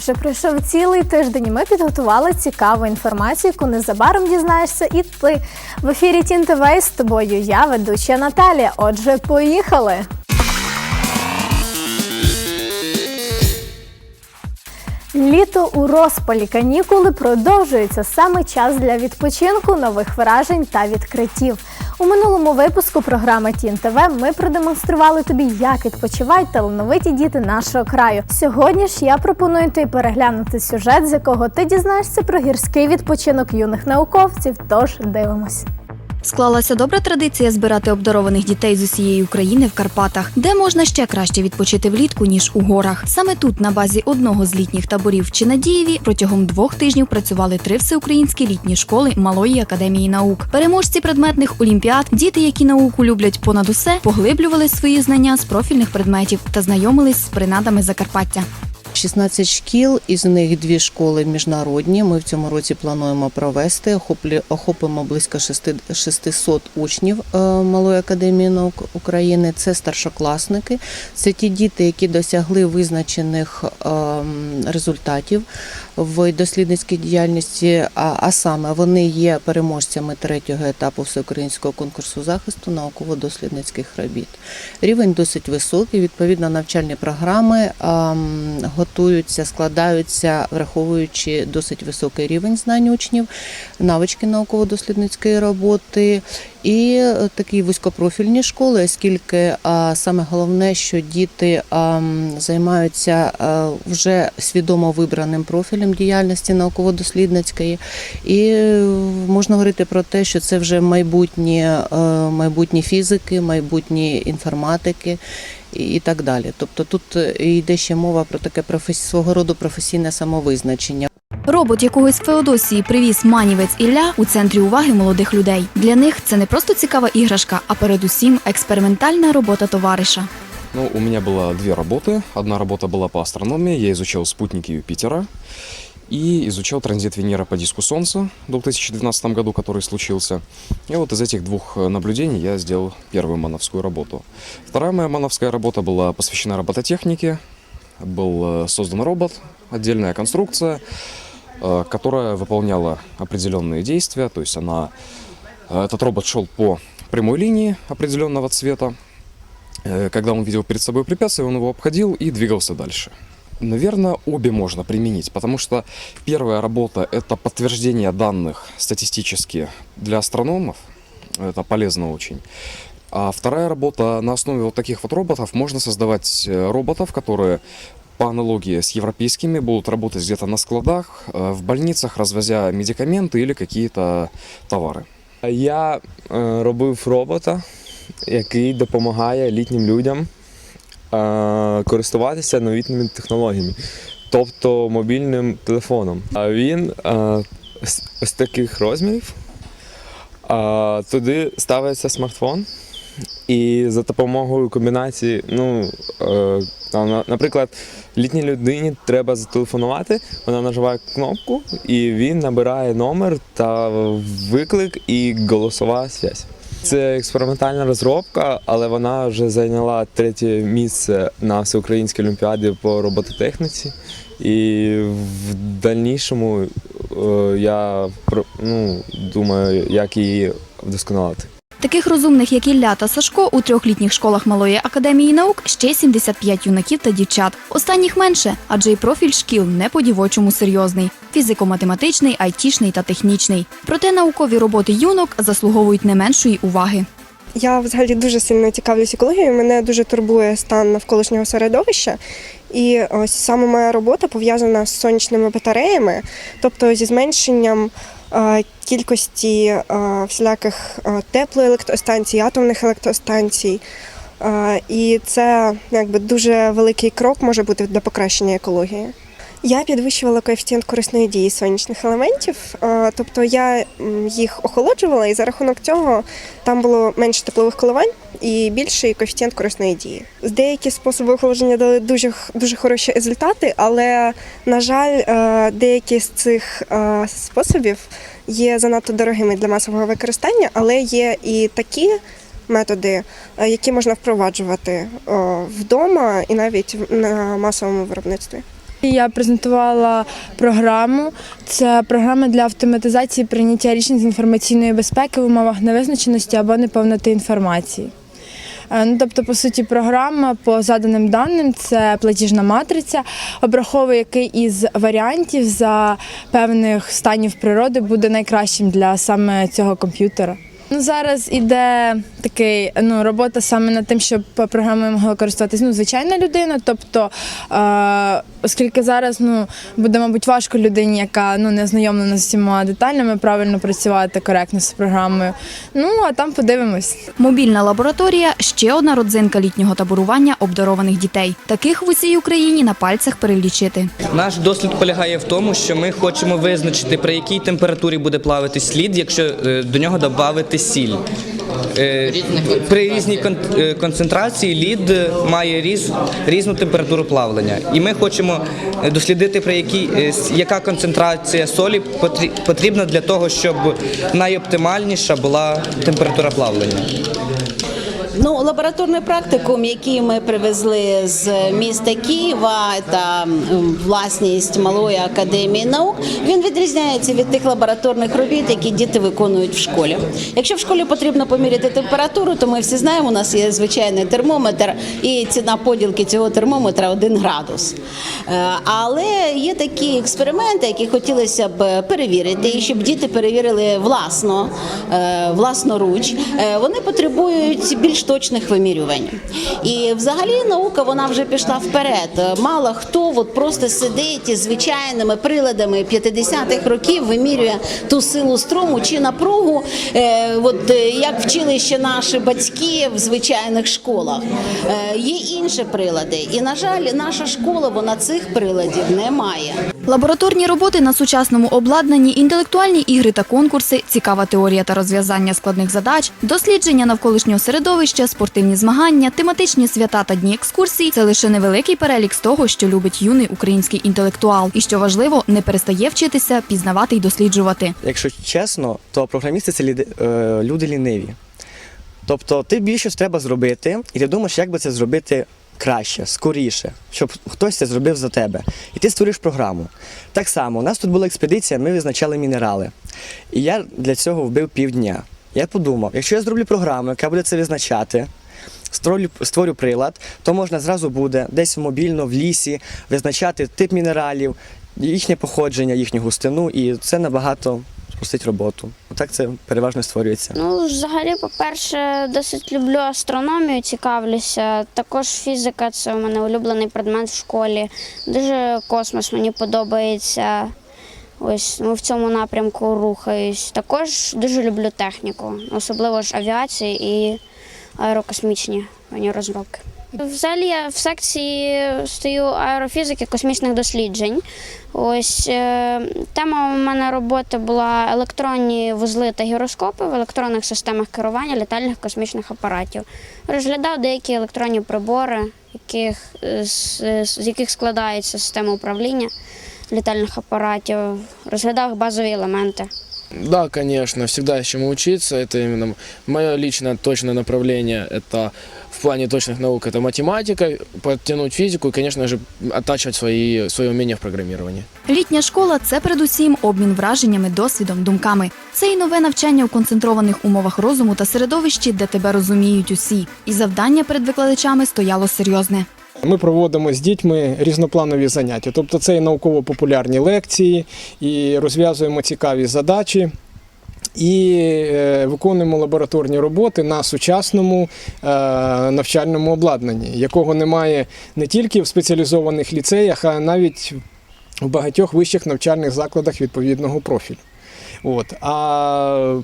вже пройшов цілий тиждень. і Ми підготували цікаву інформацію, яку незабаром дізнаєшся і ти. В ефірі Тін ТВ з тобою я, ведуча Наталія. Отже, поїхали! Літо у розпалі канікули продовжується саме час для відпочинку, нових вражень та відкриттів. У минулому випуску програми Тін ТВ ми продемонстрували тобі, як відпочивають талановиті діти нашого краю. Сьогодні ж я пропоную тобі переглянути сюжет, з якого ти дізнаєшся про гірський відпочинок юних науковців. Тож дивимось. Склалася добра традиція збирати обдарованих дітей з усієї України в Карпатах, де можна ще краще відпочити влітку ніж у горах. Саме тут, на базі одного з літніх таборів в Чинадієві, протягом двох тижнів працювали три всеукраїнські літні школи Малої академії наук. Переможці предметних олімпіад, діти, які науку люблять понад усе, поглиблювали свої знання з профільних предметів та знайомились з принадами Закарпаття. 16 шкіл, із них дві школи міжнародні. Ми в цьому році плануємо провести. Охоплі- Охопимо близько шести- 600 учнів е, Малої академії наук України. Це старшокласники, це ті діти, які досягли визначених ем, результатів в дослідницькій діяльності. А, а саме вони є переможцями третього етапу всеукраїнського конкурсу захисту науково-дослідницьких робіт. Рівень досить високий. Відповідно, навчальні програми ем, готуються, складаються, враховуючи досить високий рівень знань учнів, навички науково-дослідницької роботи і е, такі вузькопрофільні школи, оскільки саме головне, що діти займаються вже свідомо вибраним профілем діяльності науково-дослідницької, і е, можна говорити про те, що це вже майбутні, е, майбутні фізики, майбутні інформатики. І так далі. Тобто тут йде ще мова про таке свого роду професійне самовизначення. Робот якогось Феодосії привіз манівець Ілля у центрі уваги молодих людей. Для них це не просто цікава іграшка, а передусім експериментальна робота товариша. Ну, у меня было две работы. Одна работа была по астрономии. Я изучал спутники Юпитера и изучал транзит Венеры по диску Солнца в 2012 году, который случился. И вот из этих двух э, наблюдений я сделал первую мановскую работу. Вторая моя мановская работа была посвящена робототехнике. Был э, создан робот, отдельная конструкция, э, которая выполняла определенные действия. То есть она, э, этот робот шел по прямой линии определенного цвета. Э, Когда он видел перед собой препятствие, он его обходил и двигался дальше. Наверное, обе можно применить, потому что первая работа – это подтверждение данных статистически для астрономов, это полезно очень. А вторая работа на основе вот таких вот роботов можно создавать э, роботов, которые по аналогии с европейскими будут работать где-то на складах, э, в больницах, развозя медикаменты или какие-то товары. Я е, робив робота, який допомагає літнім людям е, користуватися новітніми технологіями, тобто мобільним телефоном. А він е, з ось таких розмірів. А, туди ставиться смартфон, і за допомогою комбінації, ну, е, там, на- наприклад, літній людині треба зателефонувати, вона нажимає кнопку, і він набирає номер та виклик і голосова зв'язь. Це експериментальна розробка, але вона вже зайняла третє місце на всеукраїнській олімпіаді по робототехніці. І в дальнішому е, я ну, думаю, як її вдосконалити. Таких розумних, як Ілля та Сашко, у трьох літніх школах Малої академії наук ще 75 юнаків та дівчат. Останніх менше, адже й профіль шкіл не по-дівочому серйозний: фізико-математичний, айтішний та технічний. Проте наукові роботи юнок заслуговують не меншої уваги. Я взагалі дуже сильно цікавлюсь екологією. Мене дуже турбує стан навколишнього середовища. І ось саме моя робота пов'язана з сонячними батареями, тобто зі зменшенням кількості всіляких теплої теплоелектростанцій, атомних електростанцій. І це якби дуже великий крок може бути для покращення екології. Я підвищувала коефіцієнт корисної дії сонячних елементів, е, тобто я їх охолоджувала, і за рахунок цього там було менше теплових коливань і більший коефіцієнт корисної дії. Деякі способи охолодження дали дуже дуже хороші результати, але на жаль, е, деякі з цих е, способів є занадто дорогими для масового використання, але є і такі. Методи, які можна впроваджувати вдома і навіть на масовому виробництві. Я презентувала програму. Це програма для автоматизації прийняття рішень з інформаційної безпеки в умовах невизначеності або неповноти інформації. Е, Ну, тобто, по суті, програма по заданим даним це платіжна матриця, обраховує, який із варіантів за певних станів природи буде найкращим для саме цього комп'ютера. Ну, зараз іде такий ну, робота саме над тим, щоб програмою могла користуватись ну, звичайна людина. Тобто, е, оскільки зараз ну, буде, мабуть, важко людині, яка ну, не ознайомлена з всіма деталями, правильно працювати коректно з програмою. Ну, а там подивимось. Мобільна лабораторія ще одна родзинка літнього таборування обдарованих дітей. Таких в усій Україні на пальцях перелічити. Наш дослід полягає в тому, що ми хочемо визначити, при якій температурі буде плавати слід, якщо е, до нього додати сіль. Е, При різній е, концентрації лід має різ, різну температуру плавлення. І ми хочемо дослідити, при якій, е, яка концентрація солі потрі- потрібна для того, щоб найоптимальніша була температура плавлення. Ну, лабораторний практикум, який ми привезли з міста Києва, та власність Малої академії наук, він відрізняється від тих лабораторних робіт, які діти виконують в школі. Якщо в школі потрібно поміряти температуру, то ми всі знаємо, у нас є звичайний термометр, і ціна поділки цього термометра 1 градус. Е, Але є такі експерименти, які хотілося б перевірити, і щоб діти перевірили власно, е, власноруч. Е, Вони потребують більш точних вимірювань. І взагалі наука вона вже пішла вперед. Мало хто от просто сидить із звичайними приладами 50-х років, вимірює ту силу струму чи напругу, е, от е, як вчили ще наші батьки в звичайних школах. Е, Є інші прилади, і на жаль, наша школа вона цих приладів не має. Лабораторні роботи на сучасному обладнанні, інтелектуальні ігри та конкурси, цікава теорія та розв'язання складних задач, дослідження навколишнього середовища, спортивні змагання, тематичні свята та дні екскурсій це лише невеликий перелік з того, що любить юний український інтелектуал, і що важливо, не перестає вчитися, пізнавати й досліджувати. Якщо чесно, то програмісти це е, люди ліниві. Тобто ти більше треба зробити, і ти думаєш, як би це зробити краще, скоріше, щоб хтось це зробив за тебе. І ти створюєш програму. Так само, у нас тут була експедиція, ми визначали мінерали. І я для цього вбив півдня. Я подумав, якщо я зроблю програму, яка буде це визначати, створю, створю прилад, то можна зразу буде десь мобільно в лісі визначати тип мінералів, їхнє походження, їхню густину, і це набагато спростить роботу. Отак це переважно створюється. Ну, взагалі, по-перше, досить люблю астрономію, цікавлюся. Також фізика це у мене улюблений предмет в школі. Дуже космос мені подобається. Ось ну, в цьому напрямку рухаюсь. Також дуже люблю техніку, особливо ж авіації і аерокосмічні мені розробки. Взагалі я в секції стою аерофізики космічних досліджень. Ось е, тема у мене роботи була електронні вузли та гіроскопи в електронних системах керування літальних космічних апаратів. Розглядав деякі електронні прибори, яких, з, з яких складається система управління літальних апаратів, розглядав базові елементи. Да, конечно, всегда чему учиться. Это именно мое личное точное направление. Это в плане точных наук это математика, подтянуть физику и, конечно же, оттачивать свои, свои умения в программировании. Літня школа це передусім обмін враженнями, досвідом, думками. Це і нове навчання у концентрованих умовах розуму та середовищі, де тебе розуміють усі. І завдання перед викладачами стояло серйозне. Ми проводимо з дітьми різнопланові заняття, тобто це і науково-популярні лекції, і розв'язуємо цікаві задачі. І е, виконуємо лабораторні роботи на сучасному е, навчальному обладнанні, якого немає не тільки в спеціалізованих ліцеях, а навіть в багатьох вищих навчальних закладах відповідного профілю. От. А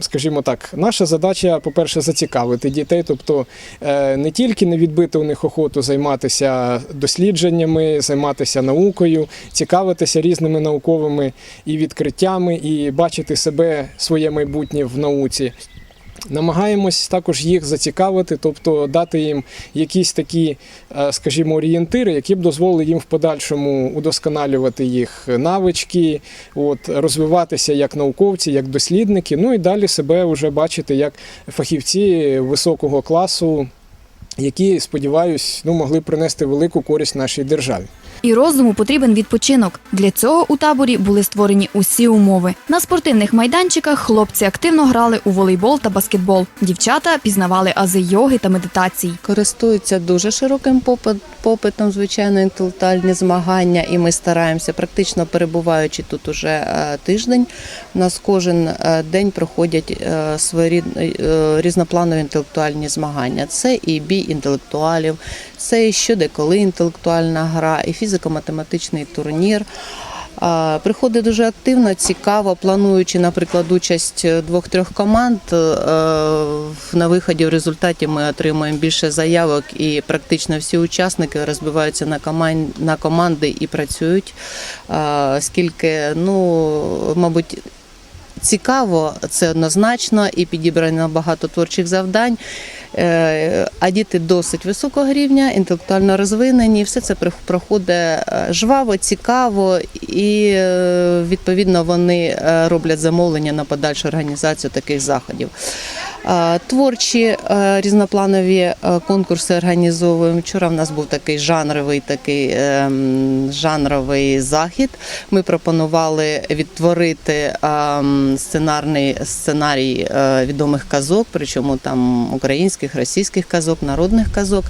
скажімо так, наша задача, по-перше, зацікавити дітей, тобто е, не тільки не відбити у них охоту займатися дослідженнями, займатися наукою, цікавитися різними науковими і відкриттями, і бачити себе своє майбутнє в науці. Намагаємось також їх зацікавити, тобто дати їм якісь такі, е, скажімо, орієнтири, які б дозволили їм в подальшому удосконалювати їх навички, от, розвиватися як науковці, як дослідники, ну і далі себе вже бачити як фахівці високого класу, які, сподіваюсь, ну, могли принести велику користь нашій державі. І розуму потрібен відпочинок. Для цього у таборі були створені усі умови. На спортивних майданчиках хлопці активно грали у волейбол та баскетбол. Дівчата пізнавали ази йоги та медитацій. Користуються дуже широким попит- попитом, звичайно, інтелектуальні змагання, і ми стараємося, практично перебуваючи тут уже е, тиждень. У нас кожен е, день проходять е, свої різнопланові інтелектуальні змагання. Це і бій інтелектуалів, це і що де інтелектуальна гра, і фізико-математичний турнір. Приходить дуже активно, цікаво, плануючи, наприклад, участь двох-трьох команд. е, На виході в результаті ми отримуємо більше заявок, і практично всі учасники розбиваються на на команди і працюють. Скільки, ну, мабуть, цікаво, це однозначно, і підібрано багато творчих завдань. Е, А діти досить високого рівня, інтелектуально розвинені. Все це проходить е, жваво, цікаво, і е, відповідно вони роблять замовлення на подальшу організацію таких заходів. Творчі е, різнопланові е, конкурси організовуємо. Вчора в нас був такий жанровий такий ем, жанровий захід. Ми пропонували відтворити ем, сценарний сценарій е, відомих казок, причому там українських, російських казок, народних казок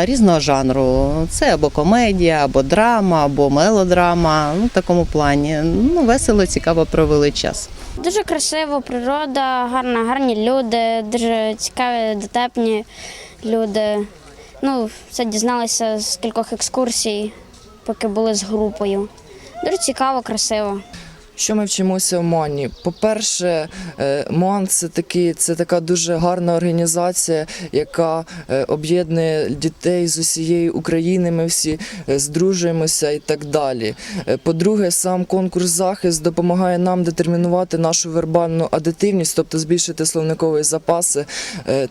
різного жанру. Це або комедія, або драма, або мелодрама. Ну, в такому плані. Ну, весело, цікаво провели час. Дуже красиво, природа, гарна, гарні люди, дуже цікаві, дотепні люди. Ну, все дізналися з кількох екскурсій, поки були з групою. Дуже цікаво, красиво. Що ми вчимося в МОНі? По-перше, е, МОН це такі, це така дуже гарна організація, яка е, об'єднує дітей з усієї України. Ми всі е, здружуємося і так далі. По-друге, сам конкурс захист допомагає нам детермінувати нашу вербальну адитивність, тобто збільшити словникові запаси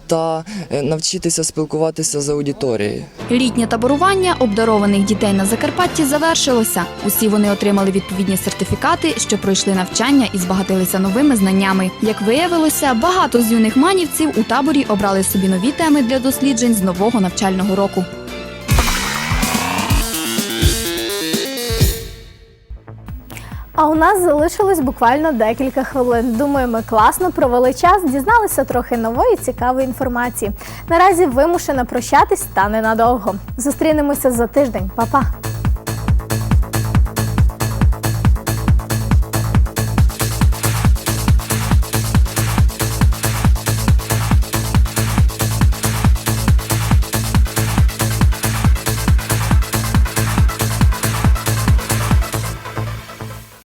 та навчитися спілкуватися з аудиторією. Літнє таборування обдарованих дітей на Закарпатті завершилося. Усі вони отримали відповідні сертифікати, що пройшли навчання і збагатилися новими знаннями. Як виявилося, багато з юних манівців у таборі обрали собі нові теми для досліджень з нового навчального року. А у нас залишилось буквально декілька хвилин. Думаю, ми класно провели час, дізналися трохи нової цікавої інформації. Наразі вимушена прощатись та ненадовго. Зустрінемося за тиждень. Па-па!